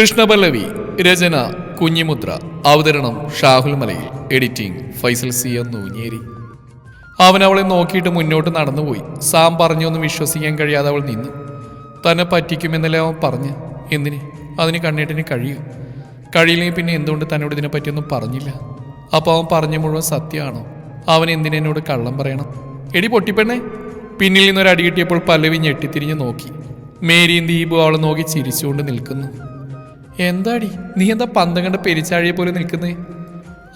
കൃഷ്ണപല്ലവി രചന കുഞ്ഞിമുദ്ര അവതരണം ഷാഹുൽ മലയിൽ editing Faisal C Nooncheri. അവൻ അവളെ നോക്കിയിട്ട് മുന്നോട്ട് നടന്നുപോയി. സാം പറഞ്ഞൊന്നും വിശ്വസിക്കാൻ കഴിയാതെ അവൾ നിന്നു. തന്നെ പറ്റിക്കുമെന്നല്ലേ അവൻ പറഞ്ഞ്? എന്തിന്? അതിന് കണ്ണീട്ടിന് കഴിയും. കഴിയില്ലെങ്കിൽ പിന്നെ എന്തുകൊണ്ട് തന്നോട് ഇതിനെപ്പറ്റിയൊന്നും പറഞ്ഞില്ല? അപ്പോൾ അവൻ പറഞ്ഞ മുഴുവൻ സത്യമാണോ? അവൻ എന്തിനെന്നോട് കള്ളം പറയണം? എടി പൊട്ടിപ്പെണ്ണേ. പിന്നിൽ നിന്നൊരു അടി കിട്ടിയപ്പോൾ പല്ലവി ഞെട്ടിത്തിരിഞ്ഞ് നോക്കി. മേരിയും ദീപും അവളെ നോക്കി ചിരിച്ചുകൊണ്ട് നിൽക്കുന്നു. എന്താടി? നീ എന്താ പന്തം കണ്ട പെരിച്ചാഴിയെ പോലെ നിൽക്കുന്നേ?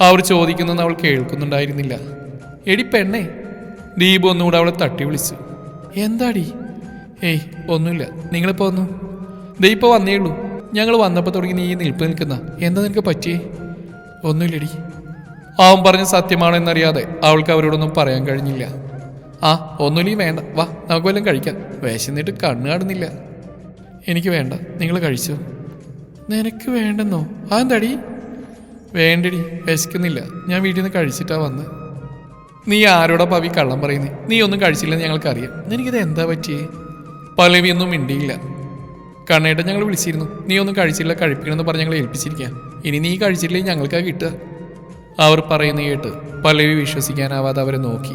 അവർ ചോദിക്കുന്നതെന്ന് അവൾ കേൾക്കുന്നുണ്ടായിരുന്നില്ല. എടി പെണ്ണേ ദീപു ഒന്നുകൂടെ അവളെ തട്ടി വിളിച്ചു. എന്താടി? ഏയ് ഒന്നുമില്ല. നിങ്ങളിപ്പോൾ വന്നു? ദേ വന്നേ ഉള്ളൂ. ഞങ്ങൾ വന്നപ്പോൾ തുടങ്ങി നീ നിൽപ്പ് നിൽക്കുന്ന. എന്താ നിനക്ക് പറ്റിയേ? ഒന്നുമില്ലടി. അവൻ പറഞ്ഞ സത്യമാണെന്നറിയാതെ അവൾക്ക് അവരോടൊന്നും പറയാൻ കഴിഞ്ഞില്ല. ആ ഒന്നുമില്ല വേണ്ട. വാ നമുക്ക് വല്ലതും കഴിക്കാം. വിശന്നിട്ട് കണ്ണു കാണുന്നില്ല. എനിക്ക് വേണ്ട. നിങ്ങൾ കഴിച്ചോ? നിനക്ക് വേണ്ടെന്നോ? അതെന്താടി? വേണ്ടടി വിശക്കുന്നില്ല. ഞാൻ വീട്ടിൽ നിന്ന് കഴിച്ചിട്ടാ വന്ന്. നീ ആരോടാ പവി കള്ളം പറയുന്നേ? നീ ഒന്നും കഴിച്ചില്ലെന്ന് ഞങ്ങൾക്കറിയാം. നിനക്കിത് എന്താ പറ്റിയേ? പലവിയൊന്നും മിണ്ടിയില്ല. കണ്ണേട്ടൻ ഞങ്ങൾ വിളിച്ചിരുന്നു. നീ ഒന്നും കഴിച്ചില്ല കഴിപ്പിക്കണമെന്ന് പറഞ്ഞ് ഞങ്ങൾ ഏൽപ്പിച്ചിരിക്കാം. ഇനി നീ കഴിച്ചില്ലെങ്കിൽ ഞങ്ങൾക്കാ കിട്ടുക. അവർ പറയുന്ന കേട്ട് പലവി വിശ്വസിക്കാനാവാതെ അവരെ നോക്കി.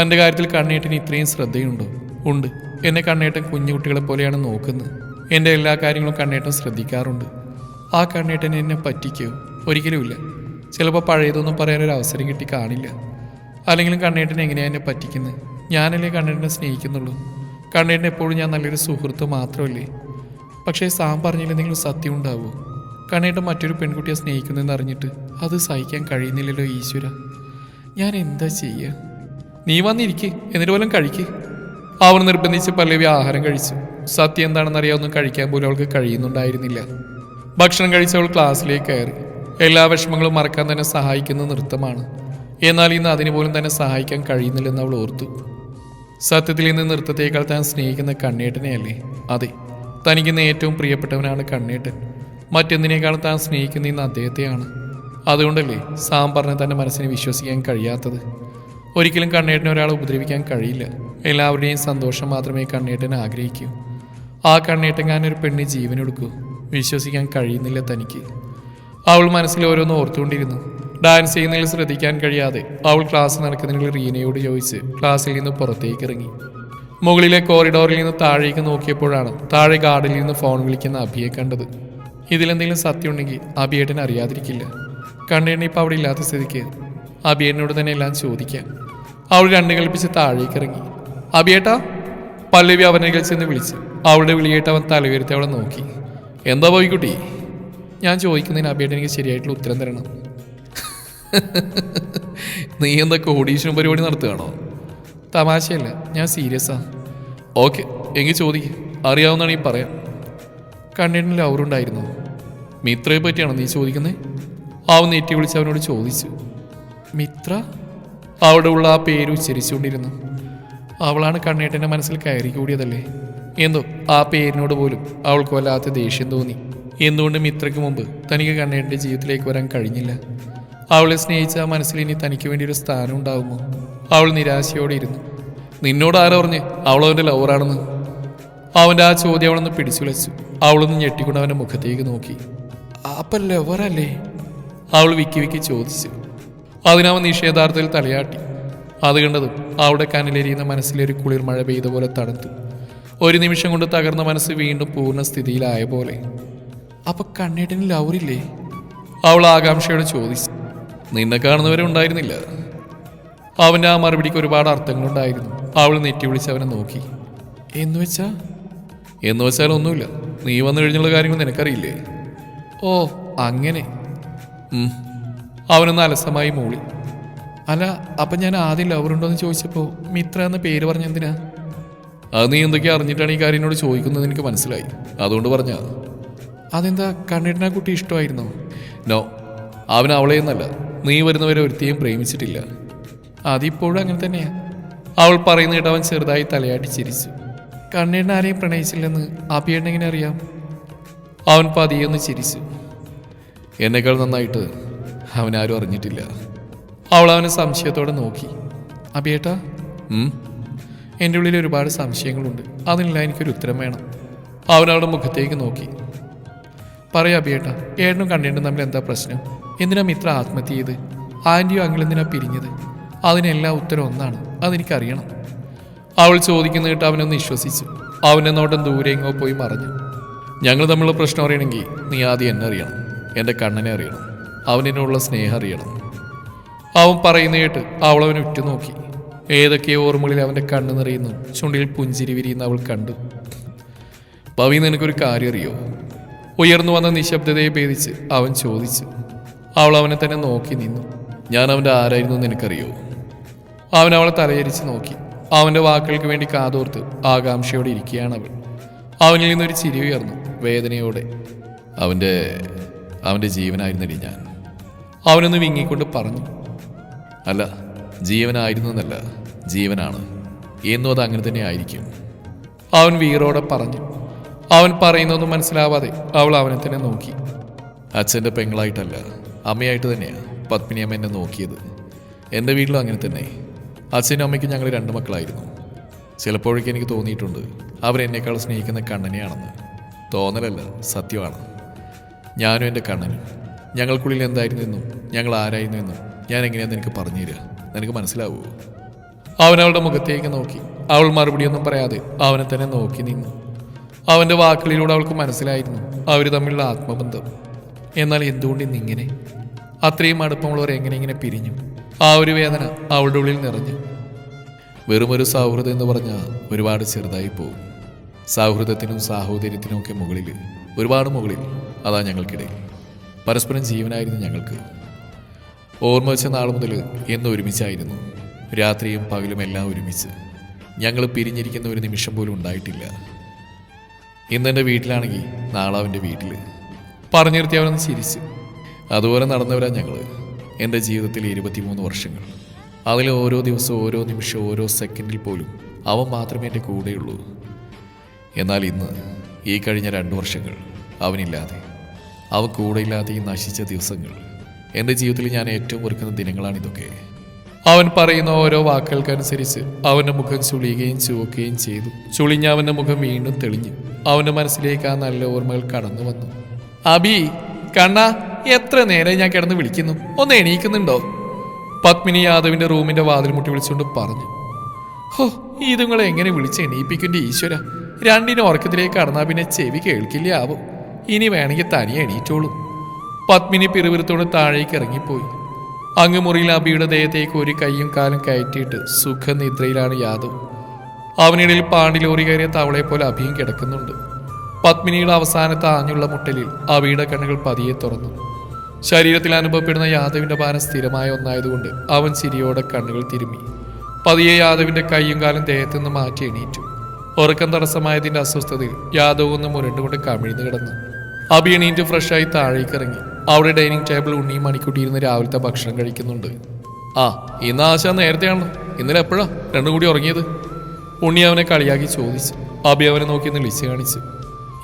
തന്റെ കാര്യത്തിൽ കണ്ണേട്ടന് ഇത്രയും ശ്രദ്ധയുണ്ടോ? ഉണ്ട്. എന്നെ കണ്ണേട്ടൻ കുഞ്ഞുകുട്ടികളെ പോലെയാണ് നോക്കുന്നത്. എന്റെ എല്ലാ കാര്യങ്ങളും കണ്ണേട്ടൻ ശ്രദ്ധിക്കാറുണ്ട്. ആ കണ്ണേട്ടൻ എന്നെ പറ്റിക്കോ? ഒരിക്കലുമില്ല. ചിലപ്പോൾ പഴയതൊന്നും പറയാനൊരു അവസരം കിട്ടി കാണില്ല. അല്ലെങ്കിലും കണ്ണേട്ടൻ എങ്ങനെയാണ് എന്നെ പറ്റിക്കുന്നത് ഞാനല്ലേ കണ്ണേട്ടനെ സ്നേഹിക്കുന്നുള്ളൂ. കണ്ണേട്ടൻ എപ്പോഴും ഞാൻ നല്ലൊരു സുഹൃത്ത് മാത്രമല്ലേ? പക്ഷേ സാം പറഞ്ഞില്ലെന്തെങ്കിലും സത്യം ഉണ്ടാവുമോ കണ്ണേട്ടൻ മറ്റൊരു പെൺകുട്ടിയെ സ്നേഹിക്കുന്നതെന്ന് അറിഞ്ഞിട്ട് അത് സഹിക്കാൻ കഴിയുന്നില്ലല്ലോ ഈശ്വര. ഞാൻ എന്താ ചെയ്യുക നീ വന്നിരിക്കേ. എന്നിട്ട് പോലും കഴിക്കേ. അവർ നിർബന്ധിച്ച് പല്ലവി ആഹാരം കഴിച്ചു. സത്യം എന്താണെന്ന് അറിയാവുന്ന കഴിക്കാൻ പോലും അവൾക്ക് കഴിയുന്നുണ്ടായിരുന്നില്ല. ഭക്ഷണം കഴിച്ച് അവൾ ക്ലാസ്സിലേക്ക് കയറി. എല്ലാ വിഷമങ്ങളും മറക്കാൻ തന്നെ സഹായിക്കുന്ന നൃത്തമാണ്. എന്നാൽ ഇന്ന് അതിന് പോലും തന്നെ സഹായിക്കാൻ കഴിയുന്നില്ലെന്ന് അവൾ ഓർത്തു. സത്യത്തിൽ ഇന്ന് നൃത്തത്തേക്കാൾ താൻ സ്നേഹിക്കുന്ന കണ്ണേട്ടനെയല്ലേ? അതെ തനിക്കിന്ന് ഏറ്റവും പ്രിയപ്പെട്ടവനാണ് കണ്ണേട്ടൻ. മറ്റെന്തിനേക്കാളും താൻ സ്നേഹിക്കുന്ന ഇന്ന് അദ്ദേഹത്തെയാണ്. അതുകൊണ്ടല്ലേ സാം പറഞ്ഞ തന്റെ മനസ്സിനെ വിശ്വസിക്കാൻ കഴിയാത്തത്? ഒരിക്കലും കണ്ണേട്ടനെ ഒരാളെ ഉപദ്രവിക്കാൻ കഴിയില്ല. എല്ലാവരുടെയും സന്തോഷം മാത്രമേ കണ്ണേട്ടൻ ആഗ്രഹിക്കൂ. ആ കണ്ണേട്ടങ്ങാനൊരു പെണ്ണ് ജീവനെടുക്കൂ വിശ്വസിക്കാൻ കഴിയുന്നില്ല തനിക്ക്. അവൾ മനസ്സിൽ ഓരോന്ന് ഓർത്തുകൊണ്ടിരുന്നു. ഡാൻസ് ചെയ്യുന്നതിൽ ശ്രദ്ധിക്കാൻ കഴിയാതെ അവൾ ക്ലാസ് നടക്കുന്നതിൽ റീനയോട് ചോദിച്ച് ക്ലാസ്സിൽ നിന്ന് പുറത്തേക്ക് ഇറങ്ങി. മുകളിലെ കോറിഡോറിൽ നിന്ന് താഴേക്ക് നോക്കിയപ്പോഴാണ് താഴെ ഗാർഡിൽ നിന്ന് ഫോൺ വിളിക്കുന്ന അഭിയെ കണ്ടത്. ഇതിലെന്തെങ്കിലും സത്യം ഉണ്ടെങ്കിൽ അഭിയേട്ടൻ അറിയാതിരിക്കില്ല. കണ്ടേണ്ണ ഇപ്പം അവിടെ ഇല്ലാത്ത സ്ഥിതിക്ക് അഭിയേട്ടനോട് തന്നെ എല്ലാം ചോദിക്കാം. അവൾ രണ്ടു കളിപ്പിച്ച് താഴേക്ക് ഇറങ്ങി. അഭിയേട്ടാ പല്ലവി അവനെ ചെന്ന് വിളിച്ചു. അവളുടെ വിളിയായിട്ട് അവൻ തലയുയർത്തി അവളെ നോക്കി. എന്താ പോയിക്കുട്ടി ഞാൻ ചോദിക്കുന്നതിന് അഭിയേട്ടൻ എനിക്ക് ശരിയായിട്ടുള്ള ഉത്തരം തരണം. നീ എന്താ ഓഡീഷൻ പരിപാടി നടത്തുകയാണോ? തമാശയല്ല ഞാൻ സീരിയസാ ഓക്കെ എങ്കിൽ ചോദിക്ക്. അറിയാവുന്നതാണെങ്കിൽ പറയാം കണ്ണേട്ടിന് ലവറുണ്ടായിരുന്നു മിത്രയെ പറ്റിയാണോ നീ ചോദിക്കുന്നത് അവൻ നെറ്റി വിളിച്ച് അവനോട് ചോദിച്ചു. മിത്ര? അവിടെ ഉള്ള ആ പേര് ഉച്ചരിച്ചുകൊണ്ടിരുന്നു. അവളാണ് കണ്ണേട്ടന്റെ മനസ്സിൽ കയറി കൂടിയതല്ലേ? എന്തോ ആ പേരിനോട് പോലും അവൾക്ക് വല്ലാത്ത ദേഷ്യം തോന്നി. എന്തുകൊണ്ട് മിത്രയ്ക്ക് മുമ്പ് തനിക്ക് കണ്ണേട്ടന്റെ ജീവിതത്തിലേക്ക് വരാൻ കഴിഞ്ഞില്ല. അവളെ സ്നേഹിച്ച ആ മനസ്സിൽ ഇനി തനിക്ക് വേണ്ടി ഒരു സ്ഥാനം ഉണ്ടാകുമോ അവൾ നിരാശയോടെ ഇരുന്നു നിന്നോട് ആരാ പറഞ്ഞ്? അവളവന്റെ ലവറാണെന്ന് അവന്റെ ആ ചോദ്യം അവളൊന്ന് പിടിച്ചുലച്ചു അവളൊന്ന് ഞെട്ടിക്കൊണ്ട് അവന്റെ മുഖത്തേക്ക് നോക്കി. അപ്പം ലവറല്ലേ അവൾ വിക്കി വിക്കി ചോദിച്ചു. അതിനവൻ നിഷേധാർത്ഥത്തിൽ തലയാട്ടി. അത് കണ്ടതും അവളുടെ കനലെരിയുന്ന മനസ്സിലൊരു കുളിർ മഴ പെയ്ത പോലെ തണുത്തു. ഒരു നിമിഷം കൊണ്ട് തകർന്ന മനസ്സ് വീണ്ടും പൂർണ സ്ഥിതിയിലായ പോലെ. അപ്പൊ കണ്ണേട്ടന് ലൗറില്ലേ അവൾ ആകാംക്ഷയോടെ ചോദിച്ചു നിന്നെ കാണുന്നവരെ ഉണ്ടായിരുന്നില്ല. അവന്റെ ആ മറുപടിക്ക് ഒരുപാട് അർത്ഥങ്ങളുണ്ടായിരുന്നു. അവൾ നെറ്റി വിളിച്ച് അവനെ നോക്കി. എന്ന് വെച്ചാ? എന്ന് വെച്ചാൽ ഒന്നുമില്ല. നീ വന്നു കഴിഞ്ഞുള്ള കാര്യങ്ങൾ നിനക്കറിയില്ലേ? ഓ അങ്ങനെ. അവനൊന്ന് അലസമായി മൂളി. അല്ല അപ്പം ഞാൻ ആദ്യം ലവറുണ്ടോ എന്ന് ചോദിച്ചപ്പോൾ മിത്ര എന്ന പേര് പറഞ്ഞെന്തിനാ? അത് നീ എന്തൊക്കെ അറിഞ്ഞിട്ടാണ് ഈ കാര്യം ചോദിക്കുന്നത് എനിക്ക് മനസ്സിലായി. അതുകൊണ്ട് പറഞ്ഞ അതെന്താ കണ്ണിടനാ കുട്ടി ഇഷ്ടമായിരുന്നു? നോ അവൻ അവളെയൊന്നല്ല നീ വരുന്നവരെ ഒരുത്തിയും പ്രേമിച്ചിട്ടില്ല. അതിപ്പോഴും അങ്ങനെ തന്നെയാ. അവൾ പറയുന്ന കേട്ടവൻ ചെറുതായി തലയാട്ടി ചിരിച്ചു. കണ്ണീടിന് ആരെയും പ്രണയിച്ചില്ലെന്ന് അഭിയേട്ടൻ അറിയാം? അവൻ പതിയൊന്ന് ചിരിച്ചു. എന്നേക്കാൾ നന്നായിട്ട് അവനാരും അറിഞ്ഞിട്ടില്ല. അവൾ അവനെ സംശയത്തോടെ നോക്കി. അഭിയേട്ടാ? എന്റെ ഉള്ളിൽ ഒരുപാട് സംശയങ്ങളുണ്ട്. അതിനെല്ലാം എനിക്കൊരു ഉത്തരം വേണം. അവൻ അവളുടെ മുഖത്തേക്ക് നോക്കി. പറയാ അഭിയേട്ടാ ഏട്ടനും കണ്ണേണ്ടും തമ്മിൽ എന്താ പ്രശ്നം? എന്തിനാ മിത്ര ആത്മഹത്യ ചെയ്ത്? ആന്റിയോ അങ്കിൾ പിരിഞ്ഞത്? അതിനെല്ലാം ഉത്തരം ഒന്നാണ്. അതെനിക്കറിയണം. അവൾ ചോദിക്കുന്ന കേട്ട് അവനൊന്ന് വിശ്വസിച്ചു. അവനെന്നോട്ടം ദൂരെ എങ്ങോ പോയി മറഞ്ഞു. ഞങ്ങൾ തമ്മിലുള്ള പ്രശ്നം അറിയണമെങ്കിൽ നീ ആദ്യം എന്നെ അറിയണം. എന്റെ കണ്ണനെ അറിയണം. അവനോടുള്ള സ്നേഹം അറിയണം. അവൻ പറയുന്ന കേട്ട് അവളവനെ ഉറ്റുനോക്കി. ഏതൊക്കെയോ ഓർമ്മകളിൽ അവന്റെ കണ്ണ് നിറയുന്നു. ചുണ്ടിൽ പുഞ്ചിരി വിരിയുന്ന അവൾ കണ്ടു. ഭവി നിനക്കൊരു കാര്യം അറിയോ? ഉയർന്നു വന്ന നിശബ്ദതയെ ഭേദിച്ച് അവൻ ചോദിച്ചു. അവൾ അവനെ തന്നെ നോക്കി നിന്നു. ഞാൻ അവന്റെ ആരായിരുന്നു നിനക്കറിയോ? അവൻ അവളെ തലയരിച്ച് നോക്കി. അവന്റെ വാക്കുകൾക്ക് വേണ്ടി കാതോർത്ത് ആകാംക്ഷയോടെ ഇരിക്കുകയാണ് അവൾ അവനിൽ നിന്നൊരു ചിരി ഉയർന്നു വേദനയോടെ. അവന്റെ അവന്റെ ജീവനായിരുന്നടി ഞാൻ. അവനൊന്ന് വിങ്ങിക്കൊണ്ട് പറഞ്ഞു. അല്ല ജീവനായിരുന്നു എന്നല്ല ജീവനാണ്. എന്നും അത് അങ്ങനെ തന്നെ ആയിരിക്കും. അവൻ വീറോടെ പറഞ്ഞു. അവൻ പറയുന്നതൊന്നും മനസ്സിലാവാതെ അവൾ അവനെ തന്നെ നോക്കി. അച്ഛന്റെ പെങ്ങളായിട്ടല്ല അമ്മയായിട്ട് തന്നെയാണ് പത്മിനി അമ്മ എന്നെ നോക്കിയത്. എന്റെ വീട്ടിലും അങ്ങനെ തന്നെ. അച്ഛനും അമ്മയ്ക്കും ഞങ്ങൾ രണ്ട് മക്കളായിരുന്നു. ചിലപ്പോഴൊക്കെ എനിക്ക് തോന്നിയിട്ടുണ്ട് അവരെന്നേക്കാൾ സ്നേഹിക്കുന്ന കണ്ണനെയാണെന്ന്. തോന്നലല്ല സത്യമാണ്. ഞാനും എന്റെ കണ്ണനും. ഞങ്ങൾക്കുള്ളിൽ എന്തായിരുന്നു എന്നും ഞങ്ങൾ ആരായിരുന്നു എന്നും ഞാൻ എങ്ങനെയാണെന്ന് എനിക്ക് പറഞ്ഞു തരിക നിനക്ക് മനസ്സിലാവൂ. അവൻ അവളുടെ മുഖത്തേക്ക് നോക്കി. അവൾ മറുപടിയൊന്നും പറയാതെ അവനെ തന്നെ നോക്കി നിന്നു. അവന്റെ വാക്കുകളിലൂടെ അവൾക്ക് മനസ്സിലായിരുന്നു അവർ തമ്മിലുള്ള ആത്മബന്ധം. എന്നാൽ എന്തുകൊണ്ട് ഇന്നിങ്ങനെ? അത്രയും അടുപ്പമുള്ളവർ എങ്ങനെ ഇങ്ങനെ പിരിഞ്ഞു? ആ ഒരു വേദന അവളുടെ ഉള്ളിൽ നിറഞ്ഞു. വെറുമൊരു സൗഹൃദം എന്ന് പറഞ്ഞാൽ ഒരുപാട് ചെറുതായി പോകും. സൗഹൃദത്തിനും സാഹോദര്യത്തിനും ഒക്കെ മുകളിൽ ഒരുപാട് മുകളിൽ അതാ ഞങ്ങൾക്കിടയിൽ. പരസ്പരം ജീവനായിരുന്നു ഞങ്ങൾക്ക്. ഓർമ്മ വെച്ച നാൾ മുതൽ എന്ന് ഒരുമിച്ചായിരുന്നു. രാത്രിയും പകലും എല്ലാം ഒരുമിച്ച്. ഞങ്ങൾ പിരിഞ്ഞിരിക്കുന്ന ഒരു നിമിഷം പോലും ഉണ്ടായിട്ടില്ല. ഇന്നെന്റെ വീട്ടിലാണെങ്കിൽ നാളെ അവന്റെ വീട്ടിൽ പറഞ്ഞു നിർത്തി അവനൊന്ന് ചിരിച്ചു. അതുപോലെ നടന്നവരാ ഞങ്ങൾ എന്റെ ജീവിതത്തിൽ ഇരുപത്തിമൂന്ന് വർഷങ്ങൾ. അതിൽ ഓരോ ദിവസവും ഓരോ നിമിഷവും ഓരോ സെക്കൻഡിൽ പോലും അവൻ മാത്രമേ എന്റെ കൂടെയുള്ളൂ. എന്നാൽ ഇന്ന് ഈ കഴിഞ്ഞ രണ്ട് വർഷങ്ങൾ അവനില്ലാതെ അവൻ കൂടെയില്ലാതെ ഈ നശിച്ച ദിവസങ്ങൾ. എന്റെ ജീവിതത്തിൽ ഞാൻ ഏറ്റവും ഓർക്കുന്ന ദിനങ്ങളാണ് ഇതൊക്കെ. അവൻ പറയുന്ന ഓരോ വാക്കുകൾക്കനുസരിച്ച് അവന്റെ മുഖം ചുളിയുകയും ചുവക്കുകയും ചെയ്തു. ചുളിഞ്ഞ അവന്റെ മുഖം വീണ്ടും തെളിഞ്ഞു. അവന്റെ മനസ്സിലേക്ക് ആ നല്ല ഓർമ്മകൾ കടന്നു വന്നു. അബി കണ്ണ എത്ര നേരം ഞാൻ കിടന്ന് വിളിക്കുന്നു? ഒന്ന് എണീക്കുന്നുണ്ടോ? പത്മിനി യാദവിന്റെ റൂമിന്റെ വാതിൽ മുട്ടി വിളിച്ചുകൊണ്ട് പറഞ്ഞു. ഹോ ഇതുങ്ങളെ എങ്ങനെ വിളിച്ച് എണീപ്പിക്കേണ്ട ഈശ്വര? രണ്ടിനും ഉറക്കത്തിലേക്ക് കടന്നാ പിന്നെ ചെവി കേൾക്കില്ല ആവും. ഇനി വേണമെങ്കിൽ തനിയെ എണീറ്റോളൂ. പത്മിനി പിറുവിരുത്തോട് താഴേക്ക് ഇറങ്ങിപ്പോയി. അങ്ങ് മുറിയിൽ അബിയുടെ ദേഹത്തേക്ക് ഒരു കൈയും കാലും കയറ്റിയിട്ട് സുഖനിദ്രയിലാണ് യാദവ്. അവനിടയിൽ പാണ്ടി കയറിയ തവളയെ പോലെ അഭിയും കിടക്കുന്നുണ്ട്. പത്മിനിയുടെ അവസാനത്തെ ആഞ്ഞുള്ള മുട്ടലിൽ അബിയുടെ കണ്ണുകൾ പതിയെ തുറന്നു. ശരീരത്തിൽ അനുഭവപ്പെടുന്ന യാദവിന്റെ ഭാരം സ്ഥിരമായ ഒന്നായതുകൊണ്ട് അവൻ ചിരിയോടെ കണ്ണുകൾ തിരുമ്മി. പതിയെ യാദവിന്റെ കൈയും കാലും ദേഹത്തു നിന്ന് മാറ്റി എണീറ്റു. ഉറക്കം തടസ്സമായതിന്റെ അസ്വസ്ഥതയിൽ യാദവ് ഒന്ന് മുരണ്ടുകൊണ്ട് കമിഴ്ന്നു കിടന്നു. അബി എണീറ്റ് ഫ്രഷായി താഴേക്ക് ഇറങ്ങി. അവിടെ ഡൈനിങ് ടേബിൾ ഉണ്ണിയും മണിക്കുട്ടിയിരുന്ന് രാവിലത്തെ ഭക്ഷണം കഴിക്കുന്നുണ്ട്. ആ ഇന്ന് ആശ നേരത്തെയാണല്ലോ ഇന്നലെ എപ്പോഴാ? രണ്ടും കൂടി ഉറങ്ങിയത്. ഉണ്ണി അവനെ കളിയാക്കി ചോദിച്ചു. അബി അവനെ നോക്കി ഒന്ന് ലിസ്റ്റ് കാണിച്ചു.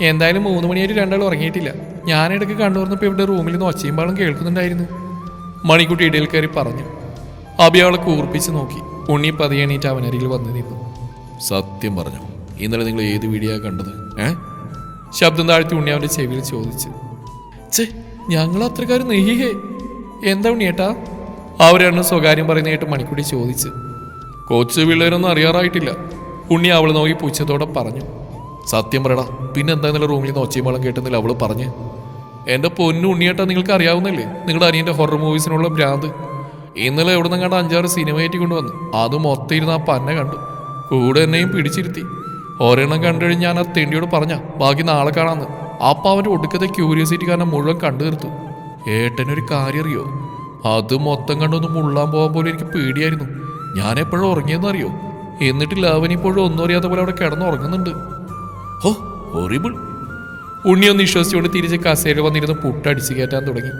എന്തായാലും മൂന്ന് മണിയായിട്ട് രണ്ടാൾ ഉറങ്ങിയിട്ടില്ല. ഞാനിടയ്ക്ക് കണ്ടുവന്നപ്പോൾ ഇവിടെ റൂമിൽ നിന്ന് ഒച്ചയും പാളും കേൾക്കുന്നുണ്ടായിരുന്നു. മണിക്കുട്ടി ഇടയിൽ കയറി പറഞ്ഞു. അബി അവളെ കൂർപ്പിച്ച് നോക്കി. ഉണ്ണി പതിയെ എണീറ്റ് അവനരികിൽ വന്നു നിന്നു. സത്യം പറഞ്ഞു. ഇന്നലെ നിങ്ങൾ ഏത് വീഡിയോ കണ്ടത്? ഏ? ശബ്ദം താഴ്ത്തി ഉണ്ണി അവന്റെ ചെവിയിൽ ചോദിച്ചു. ചേ ഞങ്ങൾ അത്രക്കാരും നെയ്യേ എന്താ ഉണ്ണിയേട്ടാ? അവരാണ് സ്വകാര്യം പറയുന്ന മണിക്കൂടി ചോദിച്ച്. കൊച്ചു പിള്ളേരൊന്നും അറിയാറായിട്ടില്ല. ഉണ്ണി അവൾ നോക്കി പുച്ഛത്തോടെ പറഞ്ഞു. സത്യം പറയടാ പിന്നെ എന്താ ഇന്നലെ റൂമിൽ നിന്ന് ഒച്ചയും വളം കേട്ടെന്നില്ല അവൾ പറഞ്ഞ്? എന്റെ പൊന്നു ഉണ്ണിയേട്ടാ നിങ്ങൾക്ക് അറിയാവുന്നല്ലേ നിങ്ങളുടെ അനിയന്റെ ഹൊറർ മൂവീസിനുള്ള ഭ്രാന്ത്. ഇന്നലെ എവിടെ നിന്ന് കണ്ട അഞ്ചാറ് സിനിമ കയറ്റി കൊണ്ടുവന്നു. അത് മൊത്തം ഇരുന്ന് ആ പന്ന കണ്ടു. കൂടെ എന്നെയും പിടിച്ചിരുത്തി. ഒരെണ്ണം കണ്ടു കഴിഞ്ഞ് ഞാൻ ആ തെണ്ടിയോട് പറഞ്ഞ ബാക്കി നാളെ കാണാന്ന്. അപ്പൊ അവന്റെ ഒടുക്കത്തെ ക്യൂരിയോസിറ്റി കാരണം മുഴുവൻ കണ്ടു തീർത്തു. ഏട്ടനൊരു കാര്യം അറിയോ അത് മൊത്തം കണ്ടൊന്ന് മുള്ളാൻ പോകാൻ പോലും എനിക്ക് പേടിയായിരുന്നു. ഞാൻ എപ്പോഴും ഉറങ്ങിയെന്ന് അറിയോ എന്നിട്ട് അവനിപ്പോഴും ഒന്നും അറിയാത്ത പോലെ അവിടെ കിടന്ന് ഉറങ്ങുന്നുണ്ട്. ഹോ ഹൊറിബിൾ ഉണ്ണി ഒന്ന് വിശ്വസിച്ചുകൊണ്ട് തിരിച്ച് കസേര വന്നിരുന്ന് പുട്ടടിച്ച് കയറ്റാൻ തുടങ്ങി.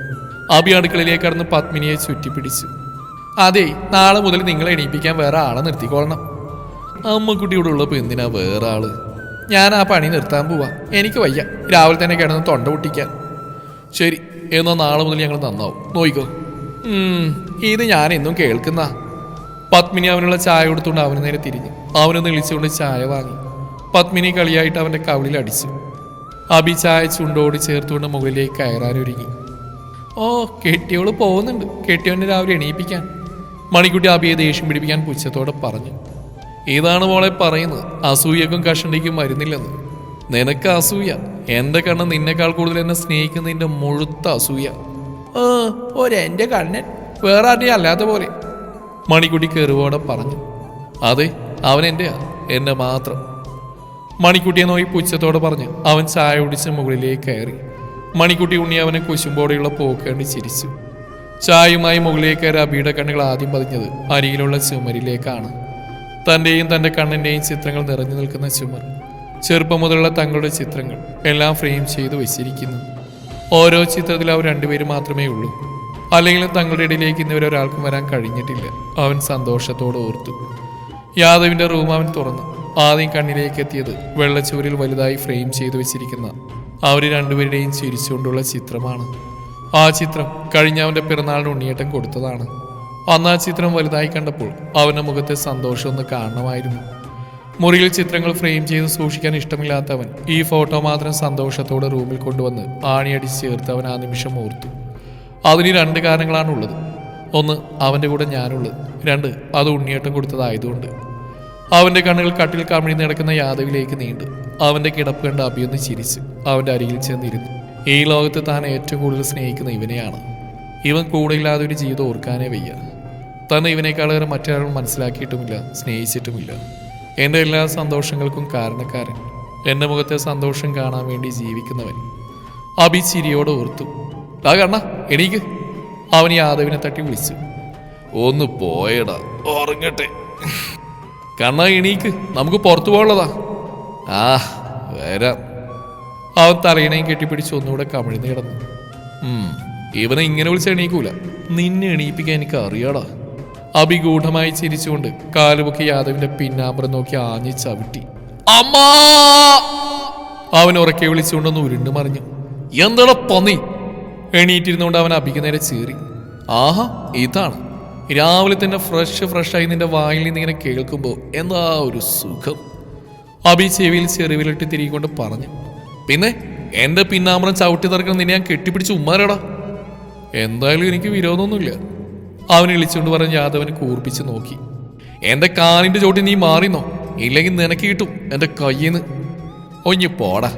അബി അടുക്കളയിലേക്ക് കടന്ന് പത്മിനിയെ ചുറ്റിപ്പിടിച്ചു. അതെ നാളെ മുതൽ നിങ്ങളെ എണീപ്പിക്കാൻ വേറെ ആളെ നിർത്തിക്കൊള്ളണം. അമ്മക്കുട്ടിയോടുള്ളപ്പോൾ എന്തിനാ വേറെ ആൾ? ഞാൻ ആ പണി നിർത്താൻ പോവാ. എനിക്ക് വയ്യ. രാവിലെ തന്നെ കിടന്ന് തൊണ്ട പൊട്ടിക്കാൻ. ശരി എന്നാൽ നാളെ മുതൽ ഞങ്ങൾ നന്നാവും. നോയിക്കോ. ഇത് ഞാൻ എന്നും കേൾക്കുന്ന. പത്മിനി അവനുള്ള ചായ കൊടുത്തുകൊണ്ട് അവന് നേരെ തിരിഞ്ഞു. അവനൊന്ന് വിളിച്ചുകൊണ്ട് ചായ വാങ്ങി. പത്മിനി കളിയായിട്ട് അവന്റെ കവിളിൽ അടിച്ചു. അബി ചായ ചുണ്ടോട് ചേർത്തുകൊണ്ട് മുകളിലേക്ക് കയറാനൊരുങ്ങി ഓ കെട്ടിയോൾ പോകുന്നുണ്ട്. കെട്ടിയോനെ രാവിലെ എണീപ്പിക്കാൻ. മണിക്കുട്ടി അബിയെ ദേഷ്യം പിടിപ്പിക്കാൻ പുച്ഛത്തോടെ പറഞ്ഞു. ഇതാണ് മോളെ പറയുന്നത്. അസൂയക്കും കഷണ്ടിക്കും വരുന്നില്ലെന്ന് നിനക്ക് അസൂയ. എന്റെ കണ്ണ് നിന്നെക്കാൾ കൂടുതൽ എന്നെ സ്നേഹിക്കുന്നതിന്റെ മുഴുത്ത അസൂയ. ഒരെന്റെ കണ്ണൻ. വേറെ ആരുടെയും അല്ലാത്ത പോലെ. മണിക്കുട്ടി കയറുവോടെ പറഞ്ഞു. അതെ അവൻ എന്റെ എന്റെ മാത്രം. മണിക്കുട്ടിയെ നോക്കി പുച്ഛത്തോടെ പറഞ്ഞു. അവൻ ചായ കുടിച്ച് മുകളിലേക്ക് കയറി. മണിക്കുട്ടി ഉണ്ണി അവനെ കുശുമ്പോടെയുള്ള പോക്കേണ്ടി കണ്ട് ചിരിച്ചു. ചായയുമായി മുകളിലേക്ക് കയറി അബിയുടെ കണ്ണുകൾ ആദ്യം പതിഞ്ഞത് അരിയിലുള്ള ചുമരിലേക്കാണ്. തന്റെയും തന്റെ കണ്ണിന്റെയും ചിത്രങ്ങൾ നിറഞ്ഞു നിൽക്കുന്ന ചുമർ ചെറുപ്പം മുതലുള്ള തങ്ങളുടെ ചിത്രങ്ങൾ എല്ലാം ഫ്രെയിം ചെയ്ത് വെച്ചിരിക്കുന്നു. ഓരോ ചിത്രത്തിൽ അവർ രണ്ടുപേരും മാത്രമേ ഉള്ളൂ. അല്ലെങ്കിൽ തങ്ങളുടെ ഇടയിലേക്ക് ഇന്നുവരെ ഒരാൾക്കും വരാൻ കഴിഞ്ഞിട്ടില്ല. അവൻ സന്തോഷത്തോടെ ഓർത്തു. യാദവിന്റെ റൂം അവൻ തുറന്നു. ആദ്യം കണ്ണിലേക്ക് എത്തിയത് വെള്ളച്ചുവരിൽ വലുതായി ഫ്രെയിം ചെയ്തു വെച്ചിരിക്കുന്ന അവർ രണ്ടുപേരുടെയും ചിരിച്ചുകൊണ്ടുള്ള ചിത്രമാണ്. ആ ചിത്രം കഴിഞ്ഞ അവന്റെ പിറന്നാളിന് ഉണ്ണിയേട്ടൻ കൊടുത്തതാണ്. അന്ന് ആ ചിത്രം വലുതായി കണ്ടപ്പോൾ അവന്റെ മുഖത്തെ സന്തോഷം ഒന്ന് കാണണമായിരുന്നു. മുറിയിൽ ചിത്രങ്ങൾ ഫ്രെയിം ചെയ്ത് സൂക്ഷിക്കാൻ ഇഷ്ടമില്ലാത്തവൻ ഈ ഫോട്ടോ മാത്രം സന്തോഷത്തോടെ റൂമിൽ കൊണ്ടുവന്ന് ആണിയടിച്ച് ചേർത്ത് അവൻ ആ നിമിഷം ഓർത്തു. അതിന് രണ്ട് കാരണങ്ങളാണുള്ളത്. ഒന്ന് അവന്റെ കൂടെ ഞാനുള്ളത്. രണ്ട് അത് ഉണ്ണിയേട്ടം കൊടുത്തതായതുകൊണ്ട്. അവന്റെ കണ്ണുകൾ കട്ടിൽ കമിഴ്ന്ന് നടക്കുന്ന യാദവിലേക്ക് നീണ്ടു. അവന്റെ കിടപ്പ് കണ്ട് അഭിയൊന്ന് ചിരിച്ച് അവന്റെ അരികിൽ ചെന്നിരുന്നു. ഈ ലോകത്ത് താൻ ഏറ്റവും കൂടുതൽ സ്നേഹിക്കുന്ന ഇവനെയാണ്. ഇവൻ കൂടെയില്ലാതെ ഒരു ജീവിതം ഓർക്കാനേ വയ്യ. തന്നെ ഇവനേക്കാളേറെ മറ്റൊരാൾ മനസ്സിലാക്കിയിട്ടുമില്ല സ്നേഹിച്ചിട്ടുമില്ല. എന്റെ എല്ലാ സന്തോഷങ്ങൾക്കും കാരണക്കാരൻ എന്റെ മുഖത്തെ സന്തോഷം കാണാൻ വേണ്ടി ജീവിക്കുന്നവൻ. അഭി ചിരിയോട് ഓർത്തു. ആ കണ്ണ എണീക്ക്. അവൻ യാദവിനെ തട്ടി വിളിച്ചു. ഒന്ന് പോയടാ ഉറങ്ങട്ടെ. കണ്ണ എണീക്ക്. നമുക്ക് പുറത്തു പോകാനുള്ളതാ. ആ വരാം. അവൻ തലയിണയും കെട്ടിപ്പിടിച്ച് ഒന്നുകൂടെ കമിഴ്ന്നു കിടന്നു. ഇവനെ ഇങ്ങനെ വിളിച്ച് എണീക്കൂല. നിന്നെ എണീപ്പിക്കാൻ എനിക്ക് അറിയാടാ അഭിഗൂഢമായി ചിരിച്ചുകൊണ്ട് കാലുപൊക്കി യാദവിന്റെ പിന്നാമ്പറം നോക്കി ആഞ്ഞി ചവിട്ടി. അമ്മാ! അവൻ ഉറക്കെ വിളിച്ചുകൊണ്ടൊന്ന് ഉരുണ്ടു മറിഞ്ഞു. എന്താടാ പന്നി? എണീറ്റിരുന്നുകൊണ്ട് അവൻ അഭിക്ക് നേരെ ചീറി. ആഹാ ഇതാണ്. രാവിലെ തന്നെ ഫ്രഷ് ഫ്രഷായി നിന്റെ വായിൽ നിന്ന് ഇങ്ങനെ കേൾക്കുമ്പോൾ എന്താ ഒരു സുഖം? അഭി ചെവിയിൽ ചെറിവിലിട്ട് തിരികൊണ്ട് പറഞ്ഞു. പിന്നെ എന്റെ പിന്നാമ്പറം ചവിട്ടി തറക്കണം നിന്നെ ഞാൻ കെട്ടിപ്പിടിച്ച് ഉമ്മാരടാ. എന്തായാലും എനിക്ക് വിരോധമൊന്നുമില്ല. അവൻ ഇളിച്ചുകൊണ്ട് പറഞ്ഞ യാദവനെ കൂർപ്പിച്ച് നോക്കി. എന്റെ കാലിന്റെ ചോട്ടി നീ മാറിന്നോ? ഇല്ലെങ്കിൽ നിനക്ക് കിട്ടും എന്റെ കയ്യിൽ നിന്ന് ഒഞ്ഞു പോടാ.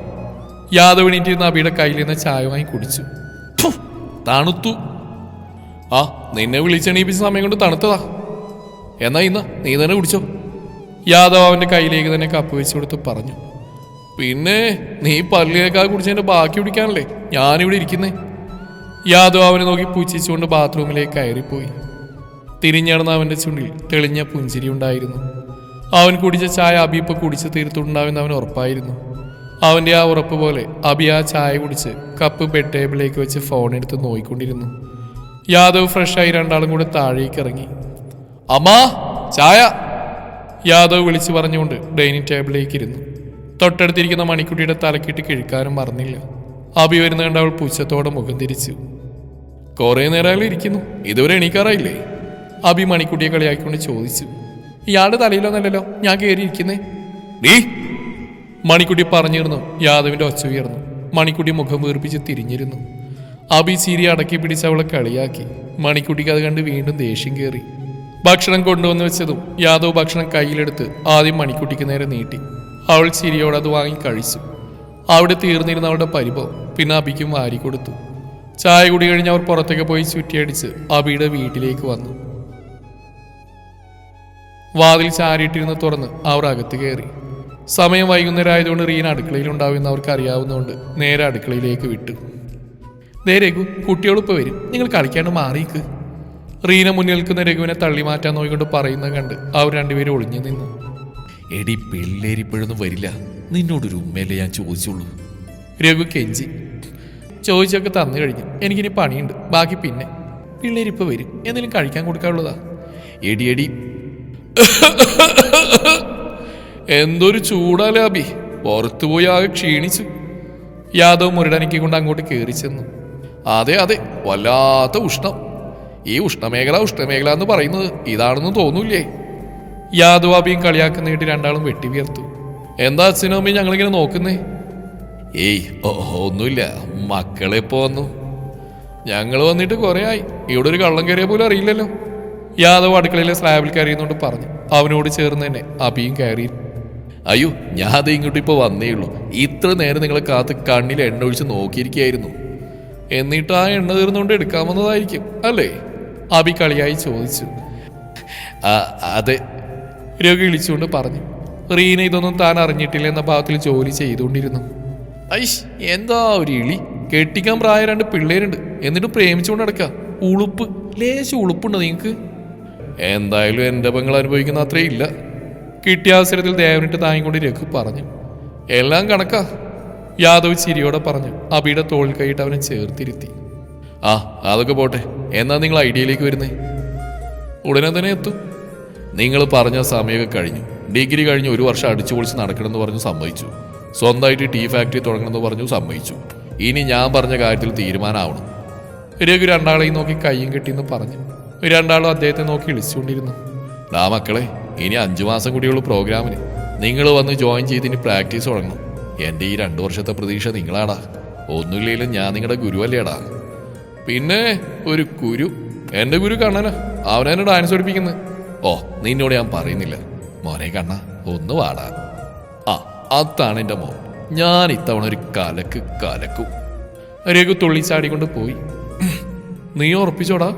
യാദവ് എണീറ്റിരുന്ന അബിയുടെ കയ്യിൽ നിന്ന് ചായ വാങ്ങി കുടിച്ചു. തണുത്തു. ആ നിന്നെ വിളിച്ചെണീപ്പിച്ച സമയം കൊണ്ട് തണുത്തതാ. എന്നാ ഇന്ന് നീ തന്നെ കുടിച്ചോ. യാദവ് അവന്റെ കയ്യിലേക്ക് തന്നെ കപ്പ് വെച്ച് കൊടുത്ത് പറഞ്ഞു. പിന്നെ നീ പള്ളിയേക്കാൾ കുടിച്ചതിന്റെ ബാക്കി കുടിക്കാനല്ലേ ഞാനിവിടെ ഇരിക്കുന്നേ? യാദവ് അവനെ നോക്കി പുച്ഛിച്ചുകൊണ്ട് ബാത്റൂമിലേക്ക് കയറിപ്പോയി. തിരിഞ്ഞടന്ന അവന്റെ ചുണ്ടിൽ തെളിഞ്ഞ പുഞ്ചിരി ഉണ്ടായിരുന്നു. അവൻ കുടിച്ച ചായ അബി ഇപ്പൊ കുടിച്ച് തീർത്തുണ്ടാവുമെന്ന് അവൻ ഉറപ്പായിരുന്നു. അവന്റെ ആ ഉറപ്പ് പോലെ അബി ആ ചായ കുടിച്ച് കപ്പ് ബെഡ് ടേബിളിലേക്ക് വെച്ച് ഫോൺ എടുത്ത് നോയിക്കൊണ്ടിരുന്നു. യാദവ് ഫ്രഷായി രണ്ടാളും കൂടെ താഴേക്ക് ഇറങ്ങി. അമ്മാ ചായ? യാദവ് വിളിച്ചു പറഞ്ഞുകൊണ്ട് ഡൈനിങ് ടേബിളിലേക്ക് ഇരുന്നു. തൊട്ടടുത്തിരിക്കുന്ന മണിക്കുട്ടിയുടെ തലക്കിട്ട് കിഴിക്കാനും മറന്നില്ല. അബി വരുന്ന കണ്ട് അവൾ പുച്ഛത്തോടെ മുഖം തിരിച്ചു. കുറെ നേരം ഇരിക്കുന്നു. ഇതുവരെ എണീക്കാറായില്ലേ? അബി മണിക്കുട്ടിയെ കളിയാക്കിക്കൊണ്ട് ചോദിച്ചു. ഇയാളുടെ തലയിലൊന്നല്ലല്ലോ ഞാൻ കയറിയിരിക്കുന്നേ നീ? മണിക്കുട്ടി പറഞ്ഞിരുന്നു യാദവിന്റെ ഒച്ച ഉയർന്നു. മണിക്കുട്ടി മുഖം വീർപ്പിച്ച് തിരിഞ്ഞിരുന്നു. അബി ചിരി അടക്കി പിടിച്ച് അവളെ കളിയാക്കി. മണിക്കുട്ടിക്ക് അത് കണ്ട് വീണ്ടും ദേഷ്യം കയറി ഭക്ഷണം കൊണ്ടുവന്ന് വെച്ചതും യാദവ് ഭക്ഷണം കയ്യിലെടുത്ത് ആദ്യം മണിക്കുട്ടിക്ക് നേരെ നീട്ടി. അവൾ ചിരിയോടെ അത് വാങ്ങി കഴിച്ചു. അവിടെ തീർന്നിരുന്ന അവളുടെ പരിഭവം പിന്നെ അബിക്കും വാരി കൊടുത്തു ചായ കുടി കഴിഞ്ഞ് അവർ പുറത്തേക്ക് പോയി ചുറ്റിയടിച്ച് അബിയുടെ വീട്ടിലേക്ക് വന്നു. വാതിൽ ചാരിയിട്ടിരുന്ന് തുറന്ന് അവർ അകത്ത് കയറി. സമയം വൈകുന്നേരം ആയതുകൊണ്ട് റീന അടുക്കളയിൽ ഉണ്ടാവുമെന്ന് അവർക്ക് അറിയാവുന്നതുകൊണ്ട് നേരെ അടുക്കളയിലേക്ക് വിട്ടു. ദേ രഘു കുട്ടികളിപ്പോൾ വരും. നിങ്ങൾ കളിക്കാണ്ട് മാറിയിക്ക്. റീന മുന്നിൽ നിൽക്കുന്ന രഘുവിനെ തള്ളി മാറ്റാൻ നോക്കിക്കൊണ്ട് പറയുന്നത് കണ്ട് അവർ രണ്ടുപേരും ഒളിഞ്ഞു നിന്നു. എടി പിള്ളേരിപ്പോഴൊന്നും വരില്ല. നിന്നോടൊരു ഉമ്മയല്ലേ ഞാൻ ചോദിച്ചുള്ളൂ? രഘു കെഞ്ചി. ചോദിച്ചൊക്കെ തന്നു കഴിഞ്ഞു. എനിക്കിനി പണിയുണ്ട്. ബാക്കി പിന്നെ പിള്ളേരിപ്പോൾ വരും. എന്തെങ്കിലും കഴിക്കാൻ കൊടുക്കാനുള്ളതാ? എടിയടി എടി. എന്തൊരു ചൂടാ ലാബി. പുറത്തു പോയി ആകെ ക്ഷീണിച്ചു. യാദവ് മുരടനക്കിക്കൊണ്ട് അങ്ങോട്ട് കയറി ചെന്നു. അതെ അതെ. വല്ലാത്ത ഉഷ്ണം. ഈ ഉഷ്ണമേഖല ഉഷ്ണമേഖല എന്ന് പറയുന്നത് ഇതാണെന്ന് തോന്നൂലേ യാദവ് അബിയും കളിയാക്കുന്നേട്ട് രണ്ടാളും വെട്ടി വിയർത്തു. എന്താ അച്ഛനും അമ്മയും ഞങ്ങളിങ്ങനെ നോക്കുന്നേ? ഏയ് ഒന്നുമില്ല. മക്കളെ പോന്നു. ഞങ്ങൾ വന്നിട്ട് കുറേ ആയി ഇവിടെ ഒരു കള്ളം കയറിയ പോലും അറിയില്ലല്ലോ. യാദവ് അടുക്കളയിലെ സ്ലാബിൽ കയറിയെന്നുകൊണ്ട് പറഞ്ഞു. അവനോട് ചേർന്ന് തന്നെ അബിയും കയറി. അയ്യോ ഞാൻ അത് ഇങ്ങോട്ട് ഇപ്പൊ വന്നേ ഉള്ളൂ. ഇത്ര നേരം നിങ്ങളെ കാത്ത് കണ്ണിൽ എണ്ണ ഒഴിച്ച് നോക്കിയിരിക്കുകയായിരുന്നു. എന്നിട്ട് ആ എണ്ണ തീർന്നുകൊണ്ട് എടുക്കാമെന്നതായിരിക്കും അല്ലേ? അബി കളിയായി ചോദിച്ചു. അതെ. രഘു വിളിച്ചുകൊണ്ട് പറഞ്ഞു. റീന ഇതൊന്നും താൻ അറിഞ്ഞിട്ടില്ല എന്ന ഭാഗത്തിൽ ജോലി ചെയ്തുകൊണ്ടിരുന്നു. ഐഷ് എന്താ ഒരു ഇളി? കെട്ടിക്കാൻ പ്രായ രണ്ട് പിള്ളേരുണ്ട്. എന്നിട്ട് പ്രേമിച്ചുകൊണ്ട് നടക്കുക ഉളുപ്പ് ലേശം ഉളുപ്പുണ്ടോ നിങ്ങൾക്ക് എന്തായാലും എന്റെ പെങ്ങൾ അനുഭവിക്കുന്ന അത്രേ ഇല്ല. കിട്ടിയ അവസരത്തിൽ ദേവനിട്ട് താങ്ങിക്കൊണ്ട് രഘു പറഞ്ഞു. എല്ലാം കണക്കാ യാദവ് ചിരിയോടെ പറഞ്ഞു. അബിയുടെ തോൾ കൈയിട്ട് അവനെ ചേർത്തിരുത്തി. ആ അതൊക്കെ പോട്ടെ. എന്നാ നിങ്ങൾ ഐഡിയയിലേക്ക് വരുന്നേ? ഉടനെ തന്നെ എത്തും. നിങ്ങൾ പറഞ്ഞ സമയമൊക്കെ കഴിഞ്ഞു. ഡിഗ്രി കഴിഞ്ഞ് ഒരു വർഷം അടിച്ചു പൊളിച്ച് നടക്കണമെന്ന് പറഞ്ഞു സമ്മതിച്ചു. സ്വന്തമായിട്ട് ടീ ഫാക്ടറി തുടങ്ങണമെന്ന് പറഞ്ഞു സമ്മതിച്ചു. ഇനി ഞാൻ പറഞ്ഞ കാര്യത്തിൽ തീരുമാനമാവണം രഘു രണ്ടാളെയും നോക്കി കയ്യും കെട്ടിയെന്ന് പറഞ്ഞു. രണ്ടാളും അദ്ദേഹത്തെ നോക്കി വിളിച്ചുകൊണ്ടിരുന്നു. ഡാ മക്കളെ ഇനി അഞ്ചു മാസം കൂടിയുള്ള പ്രോഗ്രാമിന്. നിങ്ങൾ വന്ന് ജോയിൻ ചെയ്ത് ഇനി പ്രാക്ടീസ് തുടങ്ങണം. എന്റെ ഈ രണ്ടു വർഷത്തെ പ്രതീക്ഷ നിങ്ങളാടാ. ഒന്നുമില്ലെങ്കിലും ഞാൻ നിങ്ങളുടെ ഗുരുവല്ലേടാ. പിന്നെ ഒരു കുരു എന്റെ ഗുരു കണ്ണനാ. അവനെന്നെ ഡാൻസ് പഠിപ്പിക്കുന്നത് ഓ നിന്നോട് ഞാൻ പറയുന്നില്ല. മോനെ കണ്ണ ഒന്ന് വാടാ. അതാണ് എന്റെ മോൻ. ഞാൻ ഇത്തവണ ഒരു കലക്ക് കലക്കും. രഘു തുള്ളിച്ചാടിക്കൊണ്ട് പോയി. നീ ഉറപ്പിച്ചോടാ?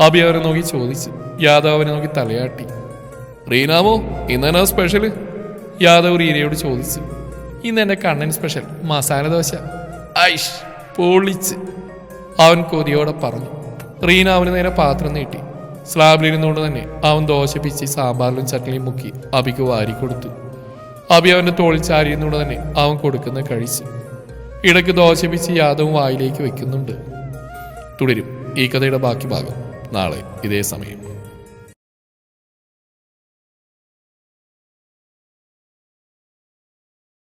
അബി അവരെ നോക്കി ചോദിച്ചു. യാദവ് അവനെ നോക്കി തലയാട്ടി. റീനാമോ ഇന്നെന്നാ സ്പെഷ്യൽ യാദവ് റീനയോട് ചോദിച്ചു. ഇന്ന് എന്റെ കണ്ണൻ സ്പെഷ്യൽ മസാല ദോശ. ഐഷ് പൊളിച്ച്. അവൻ കൊതിയോടെ പറഞ്ഞു. റീന അവന് നേരെ പാത്രം നീട്ടി. സ്ലാബിലിരുന്നുകൊണ്ട് തന്നെ അവൻ ദോശ പിച്ച് സാമ്പാറിലും ചട്ടിലും മുക്കി അബിക്ക് വാരി കൊടുത്തു. അബി അവന്റെ തോളിൽ ചാരിയുന്നോട് തന്നെ അവൻ കൊടുക്കുന്ന കഴിച്ച്. ഇടയ്ക്ക് ദോശ പിച്ച് യാദവും വായിലേക്ക് വെക്കുന്നുണ്ട്. തുടരും ഈ കഥയുടെ ബാക്കി ഭാഗം നാളെ ഇതേ സമയം.